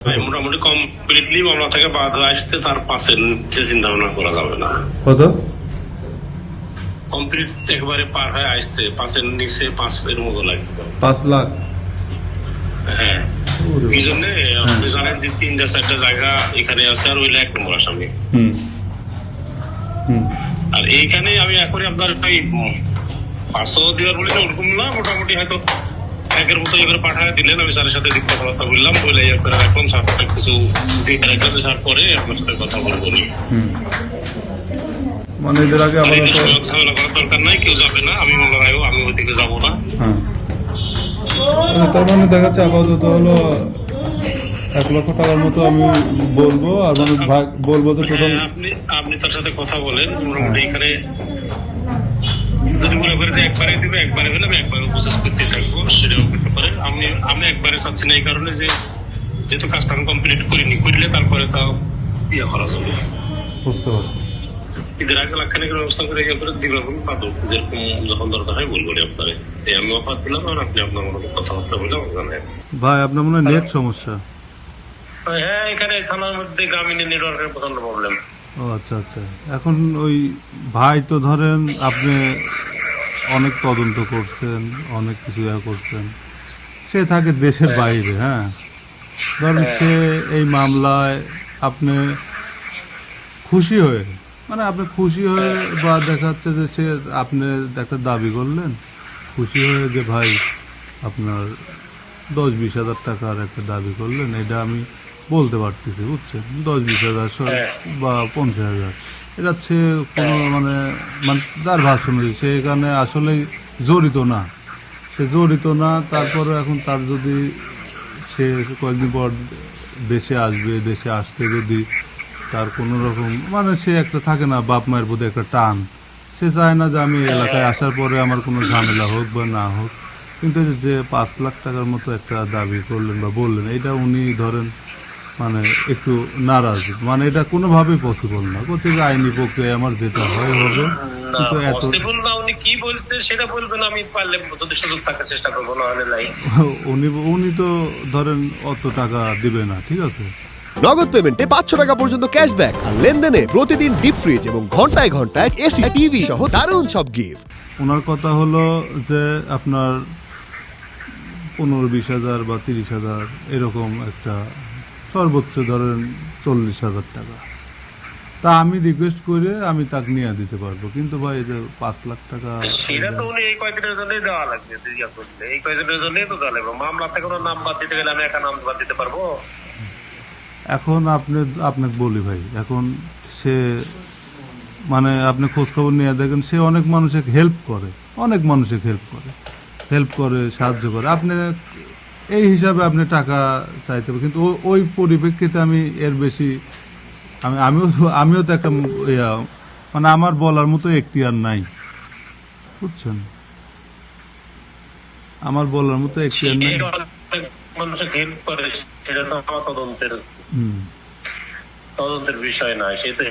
ভাই, মোটামুটি কমপ্লিটলি মামলা থেকে বাদ হয়ে আসতে তার পাশে নিচে চিন্তা ভাবনা করা যাবে না। কত? কমপ্লিট একবারে পার হয়ে আসতে পাঁচের নিচে পাঁচের মতো লাগবে। পাঁচ লাখ? হ্যাঁ। এই জন্য আপনি জানেন যে তিনটা চারটা জায়গা এখানে আছে আর ওইটা এক নম্বর আসামি। আর এইখানে আমি এখনই আপনার ভাই পাঁচশো দেওয়ার বলি না ওরকম না মোটামুটি হয়তো মতো এবার পাঠায় দিলেন আমি স্যারের সাথে কথাবার্তা বললাম বলে এরপরে এখন কিছু স্যার পরে আপনার সাথে কথা বলব মানে এদের আগে আবার ঝামেলা করার দরকার নাই কেউ যাবে না আমি মনে হয় আমি ওইদিকে যাব না। হ্যাঁ। মানে তার মানে দেখা যাচ্ছে আপাতত হলো এক লক্ষ টাকার মতো আমি বলব আর মানে বলব তো হ্যাঁ, আপনি আপনি তার সাথে কথা বলেন মোটামুটি এখানে যদি মনে করে যে একবারে দিবে একবারে হলে আমি একবারে প্রসেস করতে থাকব সেটাও করতে পারে আমি আমি একবারে চাচ্ছি না এই কারণে যে যেহেতু কাজটা আমি কমপ্লিট করিনি করলে তারপরে তাও ইয়ে করা যাবে। বুঝতে পারছি। ঈদের আগে লাখখানিকের ব্যবস্থা করে ইয়ে করে দিবে আমি পাবো যেরকম যখন দরকার হয় বলব নি আপনারে। এই আমি অফার দিলাম আর আপনি আপনার মতো কথাবার্তা বললাম ওখানে ভাই আপনার মনে হয় নেট সমস্যা? হ্যাঁ এখানে থানার মধ্যে গ্রামীণ নেটওয়ার্কের প্রচণ্ড প্রবলেম ও আচ্ছা আচ্ছা। এখন ওই ভাই তো ধরেন আপনি অনেক তদন্ত করছেন অনেক কিছু ইয়া করছেন। সে থাকে দেশের বাইরে হ্যাঁ। ধরেন সে এই মামলায় আপনি খুশি হয়ে মানে আপনি খুশি হয়ে বা দেখাচ্ছে যে সে আপনি একটা দাবি করলেন খুশি হয়ে যে ভাই আপনার দশ বিশ হাজার টাকার একটা দাবি করলেন এটা আমি বলতে পারতেছি বুঝছেন? দশ বিশ হাজার হ্যাঁ। বা পঞ্চাশ হাজার। এটা সে কোনো মানে মানে তার অনুযায়ী সে এখানে আসলে জড়িত না। সে জড়িত না তারপরে এখন তার যদি সে কয়েকদিন পর দেশে আসবে দেশে আসতে যদি তার কোনো রকম মানে সে একটা থাকে না বাপ মায়ের প্রতি একটা টান। সে চায় না যে আমি এলাকায় আসার পরে আমার কোনো ঝামেলা হোক বা না হোক। কিন্তু যে পাঁচ লাখ টাকার মতো একটা দাবি করলেন বা বললেন এটা উনি ধরেন মানে একটু নারাজ। মানে এটা কোনোভাবেই পসিবল না। বলছে যে আইনি প্রক্রিয়া আমার যেটা হয় হবে কিন্তু এত উনি কি বলতে সেটা বলবেন আমি পারলে যদি সুযোগ থাকার চেষ্টা করব না উনি উনি তো ধরেন অত টাকা দিবে না ঠিক আছে? নগদ পেমেন্টে পাঁচশো টাকা পর্যন্ত ক্যাশব্যাক আর লেনদেনে প্রতিদিন ডিপ ফ্রিজ এবং ঘন্টায় ঘন্টায় এসি টিভি সহ দারুণ সব গিফট ওনার কথা হলো যে আপনার পনেরো বিশ হাজার বা তিরিশ হাজার এরকম একটা সর্বোচ্চ ধরেন চল্লিশ হাজার টাকা। তা আমি রিকোয়েস্ট করে আমি তাকে নিয়ে দিতে পারব। কিন্তু ভাই এই যে পাঁচ লাখ টাকা সেটা তো উনি এই কয়েকদিনের জন্যই দেওয়া লাগবে এই জন্যই তো দেওয়া লাগবে। মামলা থেকে কোনো নাম বাদ দিতে গেলে আমি একা নাম বাদ দিতে পারব? এখন আপনি আপনাকে বলি ভাই এখন সে মানে আপনি খোঁজ খবর নিয়ে দেখেন সে অনেক মানুষকে হেল্প করে। অনেক মানুষকে হেল্প করে। হেল্প করে সাহায্য করে। আপনি এই হিসাবে আপনি টাকা চাইতে হবে। কিন্তু ওই পরিপ্রেক্ষিতে আমি এর বেশি আমি আমিও আমিও তো একটা মানে আমার বলার মতো এখতিয়ার নাই। বুঝছেন? আমার বলার মতো এখতিয়ার নাই। সেটা তদন্তের বিষয় নয় সে তো